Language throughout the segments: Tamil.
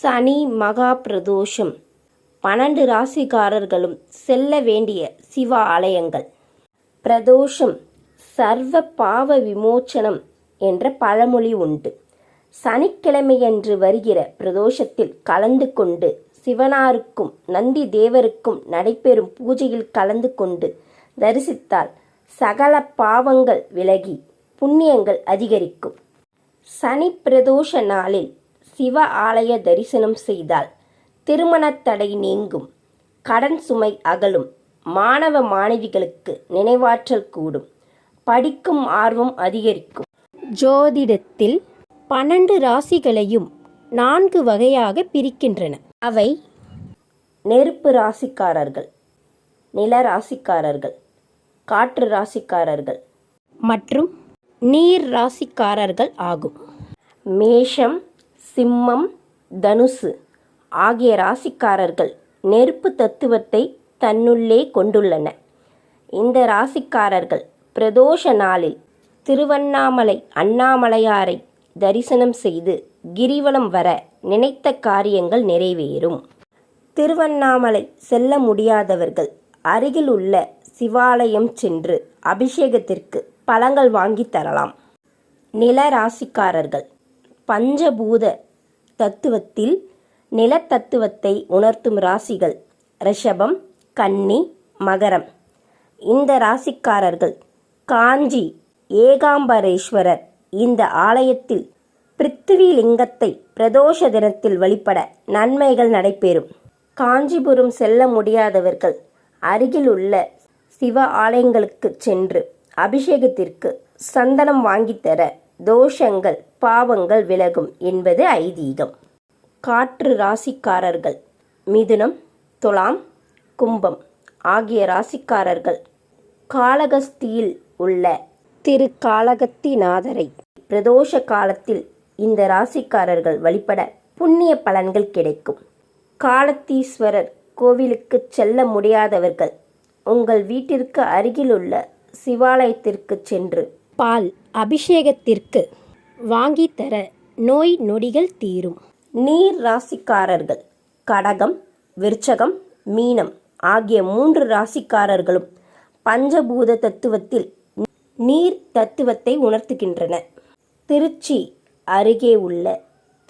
சனி மகா பிரதோஷம் பன்னெண்டு ராசிக்காரர்களும் செல்ல வேண்டிய சிவ ஆலயங்கள். பிரதோஷம் சர்வ பாவ விமோச்சனம் என்ற பழமொழி உண்டு. சனிக்கிழமையன்று வருகிற பிரதோஷத்தில் கலந்து கொண்டு சிவனாருக்கும் நந்தி தேவருக்கும் நடைபெறும் பூஜையில் கலந்து கொண்டு தரிசித்தால் சகல பாவங்கள் விலகி புண்ணியங்கள் அதிகரிக்கும். சனி பிரதோஷ நாளில் சிவ ஆலய தரிசனம் செய்தால் திருமணத் தடை நீங்கும். கடன் சுமை அகலும். மாணவ மாணவிகளுக்கு நினைவாற்றல் கூடும். படிக்கும் ஆர்வம் அதிகரிக்கும். ஜோதிடத்தில் பன்னெண்டு ராசிகளையும் நான்கு வகையாக பிரிக்கின்றன. அவை நெருப்பு ராசிக்காரர்கள் நில ராசிக்காரர்கள் காற்று ராசிக்காரர்கள் மற்றும் நீர் ராசிக்காரர்கள் ஆகும். மேஷம் சிம்மம் தனுசு ஆகிய ராசிக்காரர்கள் நெருப்பு தத்துவத்தை தன்னுள்ளே கொண்டுள்ளன. இந்த ராசிக்காரர்கள் பிரதோஷ நாளில் திருவண்ணாமலை அண்ணாமலையாரை தரிசனம் செய்து கிரிவலம் வர நினைத்த காரியங்கள் நிறைவேறும். திருவண்ணாமலை செல்ல முடியாதவர்கள் அருகில் உள்ள சிவாலயம் சென்று அபிஷேகத்திற்கு பழங்கள் வாங்கி தரலாம். நில ராசிக்காரர்கள் பஞ்சபூத தத்துவத்தில் நிலத்தத்துவத்தை உணர்த்தும் ராசிகள் ரிஷபம் கன்னி மகரம். இந்த ராசிக்காரர்கள் காஞ்சி ஏகாம்பரேஸ்வரர் இந்த ஆலயத்தில் பிருத்திவி லிங்கத்தை பிரதோஷ தினத்தில் வழிபட நன்மைகள் நடைபெறும். காஞ்சிபுரம் செல்ல முடியாதவர்கள் அருகில் உள்ள சிவ ஆலயங்களுக்கு சென்று அபிஷேகத்திற்கு சந்தனம் வாங்கித்தர தோஷங்கள் பாவங்கள் விலகும் என்பது ஐதீகம். காற்று ராசிக்காரர்கள் மிதுனம் துலாம் கும்பம் ஆகிய ராசிக்காரர்கள் காளகஸ்தியில் உள்ள திரு காளகத்திநாதரை பிரதோஷ காலத்தில் இந்த ராசிக்காரர்கள் வழிபட புண்ணிய பலன்கள் கிடைக்கும். காலத்தீஸ்வரர் கோவிலுக்கு செல்ல முடியாதவர்கள் உங்கள் வீட்டிற்கு அருகிலுள்ள சிவாலயத்திற்கு சென்று பால் அபிஷேகத்திற்கு வாங்கி தர நோய் நொடிகள் தீரும். நீர் ராசிக்காரர்கள் கடகம் விருச்சகம் மீனம் ஆகிய மூன்று ராசிக்காரர்களும் பஞ்சபூத தத்துவத்தில் நீர் தத்துவத்தை உணர்த்துகின்றன. திருச்சி அருகே உள்ள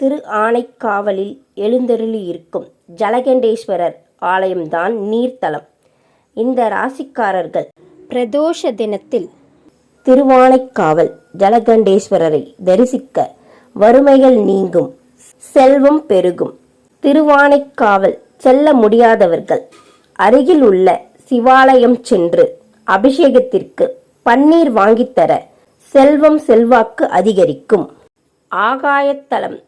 திரு ஆனைக்காவலில் எழுந்தருளி இருக்கும் ஜலகண்டேஸ்வரர் ஆலயம்தான் நீர்த்தலம். இந்த ராசிக்காரர்கள் பிரதோஷ தினத்தில் திருவானைக்காவல் ஜலகண்டேஸ்வரரை தரிசிக்க வறுமைகள் நீங்கும் செல்வம் பெருகும். திருவானைக்காவல் செல்ல முடியாதவர்கள் அருகில் உள்ள சிவாலயம் சென்று அபிஷேகத்திற்கு பன்னீர் வாங்கித்தர செல்வம் செல்வாக்கு அதிகரிக்கும். ஆகாயத்தலம்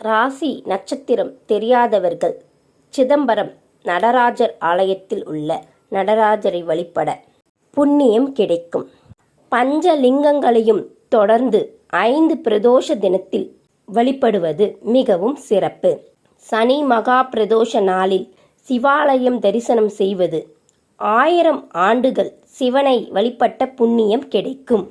ராசி நட்சத்திரம் தெரியாதவர்கள் சிதம்பரம் நடராஜர் ஆலயத்தில் உள்ள நடராஜரை வழிபட புண்ணியம் கிடைக்கும். பஞ்சலிங்கங்களையும் தொடர்ந்து ஐந்து பிரதோஷ தினத்தில் வழிபடுவது மிகவும் சிறப்பு. சனி மகா பிரதோஷ நாளில் சிவாலயம் தரிசனம் செய்வது ஆயிரம் ஆண்டுகள் சிவனை வழிபட்ட புண்ணியம் கிடைக்கும்.